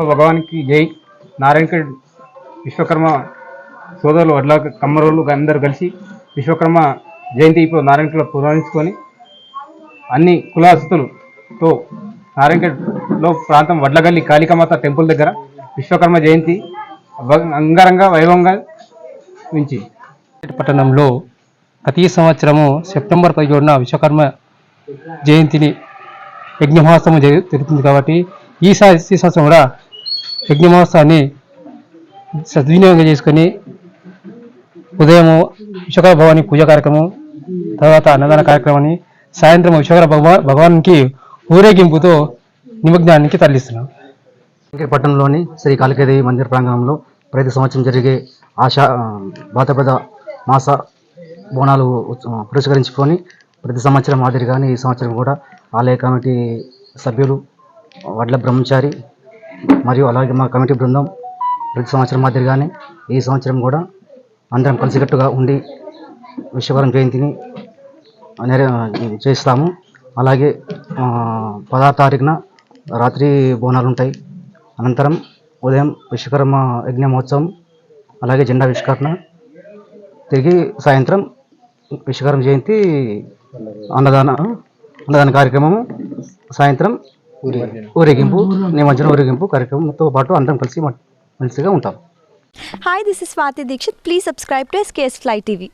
భగవానికి జై. నారాయణ విశ్వకర్మ సోదరులు వడ్ల కమ్మరోళ్ళు అందరూ కలిసి విశ్వకర్మ జయంతి ఇప్పుడు నారాయణలో పురాణించుకొని అన్ని కులాస్తులతో నారాయణలో ప్రాంతం వడ్లగల్లి కాళికామాత టెంపుల్ దగ్గర విశ్వకర్మ జయంతి అంగరంగ వైభవంగా ఉంచి పట్టణంలో ప్రతి సంవత్సరము సెప్టెంబర్ పదిహేడున విశ్వకర్మ జయంతిని యజ్ఞ మహోత్సవం జరుగుతుంది కాబట్టి ఈ ఈ సంవత్సరం కూడా యజ్ఞ మహోత్సవాన్ని సద్వినియోగం చేసుకొని ఉదయము విశ్వకర భవాని పూజ కార్యక్రమం తర్వాత అన్నదాన కార్యక్రమాన్ని సాయంత్రం విశ్వకర భగవా భగవానికి ఊరేగింపుతో నిమగ్నానికి తరలిస్తున్నాం. పట్టణంలోని శ్రీ కాళికాదేవి మందిర ప్రాంగణంలో ప్రతి సంవత్సరం జరిగే ఆశా ఆ, భాద్రపద మాస బోనాలు పురస్కరించుకొని ప్రతి సంవత్సరం మాదిరిగానే ఈ సంవత్సరం కూడా ఆలయ కమిటీ సభ్యులు వడ్ల బ్రహ్మచారి మరియు అలాగే మా కమిటీ బృందం ప్రతి సంవత్సరం మాదిరిగానే ఈ సంవత్సరం కూడా అందరం కలిసికట్టుగా ఉండి విశ్వకరం జయంతిని నెర చేస్తాము. అలాగే పదహారు తారీఖున రాత్రి బోనాలు ఉంటాయి అనంతరం ఉదయం విశ్వకర్మ యజ్ఞ మహోత్సవం అలాగే జెండా ఆవిష్కరణ తిరిగి సాయంత్రం విశ్వకర్మ జయంతి అన్నదానం అన్నదాన కార్యక్రమము సాయంత్రం ఊరేగింపు నిమజ్జనం ఊరేగింపు కార్యక్రమంతో పాటు అందరం కలిసి మంచిగా ఉంటాం. Hi this is Swathi Dikshit please subscribe to S K S fly TV